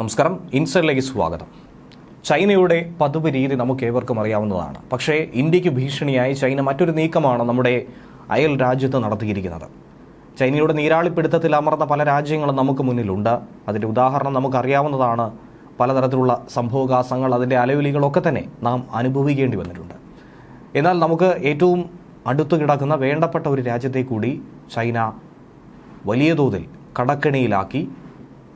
നമസ്കാരം. ഇൻസൈഡിലേക്ക് സ്വാഗതം. ചൈനയുടെ പതിവ് രീതി നമുക്ക് ഏവർക്കും അറിയാവുന്നതാണ്. പക്ഷേ ഇന്ത്യയ്ക്ക് ഭീഷണിയായി ചൈന മറ്റൊരു നീക്കമാണ് നമ്മുടെ അയൽ രാജ്യത്ത് നടത്തിയിരിക്കുന്നത്. ചൈനയുടെ നീരാളിപ്പിടുത്തത്തിൽ അമർന്ന പല രാജ്യങ്ങളും നമുക്ക് മുന്നിലുണ്ട്. അതിന്റെ ഉദാഹരണം നമുക്കറിയാവുന്നതാണ് പലതരത്തിലുള്ള സംഭവകാസങ്ങൾ അതിന്റെ അലവിലികളൊക്കെ തന്നെ നാം അനുഭവിക്കേണ്ടി വന്നിട്ടുണ്ട്. എന്നാൽ നമുക്ക് ഏറ്റവും അടുത്തു കിടക്കുന്ന വേണ്ടപ്പെട്ട ഒരു രാജ്യത്തെ കൂടി ചൈന വലിയ തോതിൽ കടക്കെണിയിലാക്കി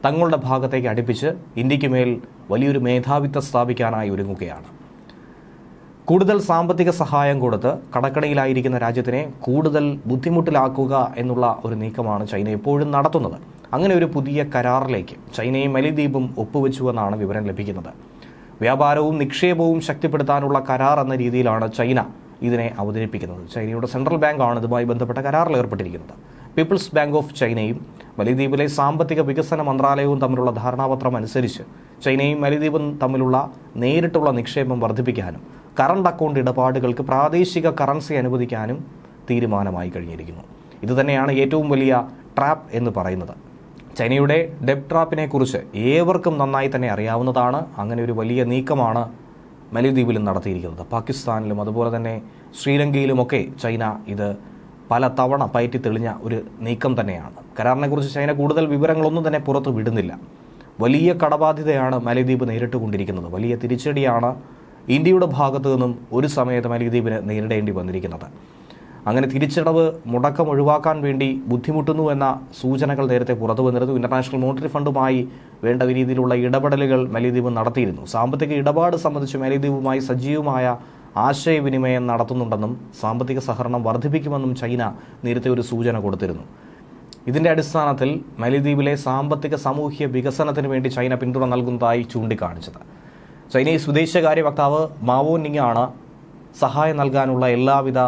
തങ്ങളുടെ ഭാഗത്തേക്ക് അടുപ്പിച്ച് ഇന്ത്യയ്ക്ക് മേൽ വലിയൊരു മേധാവിത്വം സ്ഥാപിക്കാനായി ഒരുങ്ങുകയാണ്. കൂടുതൽ സാമ്പത്തിക സഹായം കൊടുത്ത് കടക്കണിയിലായിരിക്കുന്ന രാജ്യത്തിനെ കൂടുതൽ ബുദ്ധിമുട്ടിലാക്കുക എന്നുള്ള ഒരു നീക്കമാണ് ചൈന എപ്പോഴും നടത്തുന്നത്. അങ്ങനെ ഒരു പുതിയ കരാറിലേക്ക് ചൈനയും മലിദ്വീപും ഒപ്പുവെച്ചുവെന്നാണ് വിവരം ലഭിക്കുന്നത്. വ്യാപാരവും നിക്ഷേപവും ശക്തിപ്പെടുത്താനുള്ള കരാർ എന്ന രീതിയിലാണ് ചൈന ഇതിനെ അവതരിപ്പിക്കുന്നത്. ചൈനയുടെ സെൻട്രൽ ബാങ്കാണ് ഇതുമായി ബന്ധപ്പെട്ട കരാറിൽ ഏർപ്പെട്ടിരിക്കുന്നത്. പീപ്പിൾസ് ബാങ്ക് ഓഫ് ചൈനയും മലിദ്വീപിലെ സാമ്പത്തിക വികസന മന്ത്രാലയവും തമ്മിലുള്ള ധാരണാപത്രം അനുസരിച്ച് ചൈനയും മലിദ്വീപും തമ്മിലുള്ള നേരിട്ടുള്ള നിക്ഷേപം വർദ്ധിപ്പിക്കാനും കറണ്ട് അക്കൗണ്ട് ഇടപാടുകൾക്ക് പ്രാദേശിക കറൻസി അനുവദിക്കാനും തീരുമാനമായി കഴിഞ്ഞിരിക്കുന്നു. ഇതുതന്നെയാണ് ഏറ്റവും വലിയ ട്രാപ്പ് എന്ന് പറയുന്നത്. ചൈനയുടെ ഡെബ് ട്രാപ്പിനെ കുറിച്ച് ഏവർക്കും നന്നായി തന്നെ അറിയാവുന്നതാണ്. അങ്ങനെ ഒരു വലിയ നീക്കമാണ് മലിദ്വീപിലും നടത്തിയിരിക്കുന്നത്. പാകിസ്ഥാനിലും അതുപോലെ തന്നെ ശ്രീലങ്കയിലുമൊക്കെ ചൈന ഇത് പല തവണ പയറ്റി തെളിഞ്ഞ ഒരു നീക്കം തന്നെയാണ്. കരാറിനെക്കുറിച്ച് ചൈന കൂടുതൽ വിവരങ്ങളൊന്നും തന്നെ പുറത്തു വിടുന്നില്ല. വലിയ കടബാധ്യതയാണ് മാലിദ്വീപ് നേരിട്ടുകൊണ്ടിരിക്കുന്നത്. വലിയ തിരിച്ചടിയാണ് ഇന്ത്യയുടെ ഭാഗത്തു നിന്നും ഒരു സമയത്ത് മാലിദ്വീപിന് നേരിടേണ്ടി വന്നിരിക്കുന്നത്. അങ്ങനെ തിരിച്ചടവ് മുടക്കം ഒഴിവാക്കാൻ വേണ്ടി ബുദ്ധിമുട്ടുന്നു എന്ന സൂചനകൾ നേരത്തെ പുറത്തു വന്നിരുന്നു. ഇന്റർനാഷണൽ മോണിറ്ററി ഫണ്ടുമായി വേണ്ട രീതിയിലുള്ള ഇടപെടലുകൾ മലിദ്വീപ് നടത്തിയിരുന്നു. സാമ്പത്തിക ഇടപാട് സംബന്ധിച്ച് മലിദ്വീപുമായി സജീവമായ ആശയവിനിമയം നടത്തുന്നുണ്ടെന്നും സാമ്പത്തിക സഹകരണം വർദ്ധിപ്പിക്കുമെന്നും ചൈന നേരത്തെ ഒരു സൂചന കൊടുത്തിരുന്നു. ഇതിന്റെ അടിസ്ഥാനത്തിൽ മലിദ്വീപിലെ സാമ്പത്തിക സാമൂഹ്യ വികസനത്തിന് വേണ്ടി ചൈന പിന്തുണ നൽകുന്നതായി ചൂണ്ടിക്കാണിച്ചത്. ചൈനീസ് വിദേശകാര്യ വക്താവ് മാവോ നിങ്ങാണ് സഹായം നൽകാനുള്ള എല്ലാവിധ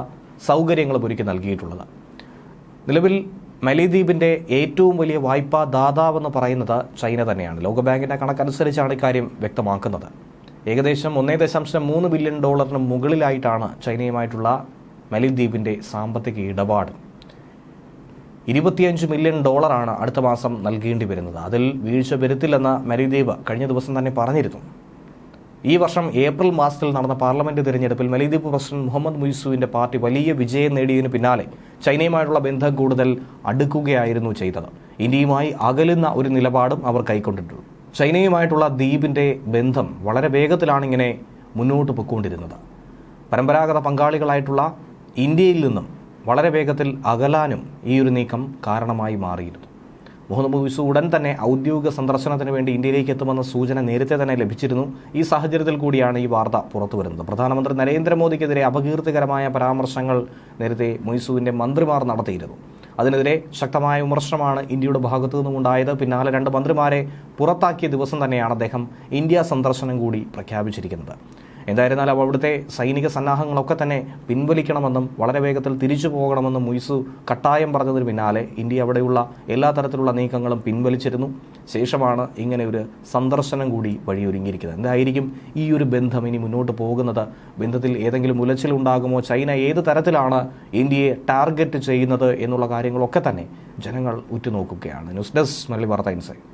സൗകര്യങ്ങളും ഒരുക്കി നൽകിയിട്ടുള്ളത്. നിലവിൽ മലിദ്വീപിന്റെ ഏറ്റവും വലിയ വായ്പാ ദാതാവെന്ന് പറയുന്നത് ചൈന തന്നെയാണ്. ലോകബാങ്കിന്റെ കണക്കനുസരിച്ചാണ് ഇക്കാര്യം വ്യക്തമാക്കുന്നത്. ഏകദേശം ഒന്നേ ദശാംശം മൂന്ന് ബില്യൺ ഡോളറിന് മുകളിലായിട്ടാണ് ചൈനയുമായിട്ടുള്ള മലിദ്വീപിന്റെ സാമ്പത്തിക ഇടപാട്. ഇരുപത്തിയഞ്ച് മില്യൺ ഡോളറാണ് അടുത്ത മാസം നൽകേണ്ടി വരുന്നത്. അതിൽ വീഴ്ച വരുത്തില്ലെന്ന് മലിദ്വീപ് കഴിഞ്ഞ ദിവസം തന്നെ പറഞ്ഞിരുന്നു. ഈ വർഷം ഏപ്രിൽ മാസത്തിൽ നടന്ന പാർലമെന്റ് തിരഞ്ഞെടുപ്പിൽ മലിദ്വീപ് പ്രസിഡന്റ് മുഹമ്മദ് മുയ്സുവിന്റെ പാർട്ടി വലിയ വിജയം നേടിയതിനു പിന്നാലെ ചൈനയുമായുള്ള ബന്ധം കൂടുതൽ അടുക്കുകയായിരുന്നു ചെയ്തത്. ഇന്ത്യയുമായി അകലുന്ന ഒരു നിലപാടും അവർ കൈക്കൊണ്ടിട്ടുണ്ട്. ചൈനയുമായിട്ടുള്ള ദ്വീപിന്റെ ബന്ധം വളരെ വേഗത്തിലാണ് ഇങ്ങനെ മുന്നോട്ട് പൊയ്ക്കൊണ്ടിരുന്നത്. പരമ്പരാഗത പങ്കാളികളായിട്ടുള്ള ഇന്ത്യയിൽ നിന്നും വളരെ വേഗത്തിൽ അകലാനും ഈ ഒരു നീക്കം കാരണമായി മാറിയിരുന്നു. മുഹമ്മദ് മുയ്സു ഉടൻ തന്നെ ഔദ്യോഗിക സന്ദർശനത്തിന് വേണ്ടി ഇന്ത്യയിലേക്ക് എത്തുമെന്ന സൂചന നേരത്തെ തന്നെ ലഭിച്ചിരുന്നു. ഈ സാഹചര്യത്തിൽ കൂടിയാണ് ഈ വാർത്ത പുറത്തു വരുന്നത്. പ്രധാനമന്ത്രി നരേന്ദ്രമോദിക്കെതിരെ അപകീർത്തികരമായ പരാമർശങ്ങൾ നേരത്തെ മുഹിസുവിന്റെ മന്ത്രിമാർ നടത്തിയിരുന്നു. അതിനെതിരെ ശക്തമായ വിമർശനമാണ് ഇന്ത്യയുടെ ഭാഗത്തു നിന്നും ഉണ്ടായത്. പിന്നാലെ രണ്ട് മന്ത്രിമാരെ പുറത്താക്കിയ ദിവസം തന്നെയാണ് അദ്ദേഹം ഇന്ത്യ സന്ദർശനം കൂടി പ്രഖ്യാപിച്ചിരിക്കുന്നത്. എന്തായിരുന്നാലും അവിടുത്തെ സൈനിക സന്നാഹങ്ങളൊക്കെ തന്നെ പിൻവലിക്കണമെന്നും വളരെ വേഗത്തിൽ തിരിച്ചു പോകണമെന്നും മുയ്സു കട്ടായം പറഞ്ഞതിന് പിന്നാലെ ഇന്ത്യ അവിടെയുള്ള എല്ലാ തരത്തിലുള്ള നീക്കങ്ങളും പിൻവലിച്ചിരുന്നു. ശേഷമാണ് ഇങ്ങനെ ഒരു സന്ദർശനം കൂടി വഴിയൊരുങ്ങിയിരിക്കുന്നത്. എന്തായിരിക്കും ഈ ഒരു ബന്ധം ഇനി മുന്നോട്ട് പോകുന്നത്? ബന്ധത്തിൽ ഏതെങ്കിലും ഉലച്ചിലുണ്ടാകുമോ ചൈന ഏത് തരത്തിലാണ് ഇന്ത്യയെ ടാർഗറ്റ് ചെയ്യുന്നത് എന്നുള്ള കാര്യങ്ങളൊക്കെ തന്നെ ജനങ്ങൾ ഉറ്റുനോക്കുകയാണ്. ന്യൂസ് ഡെസ്ക് മല്ലി വാർത്ത ഇൻസൈറ്റ്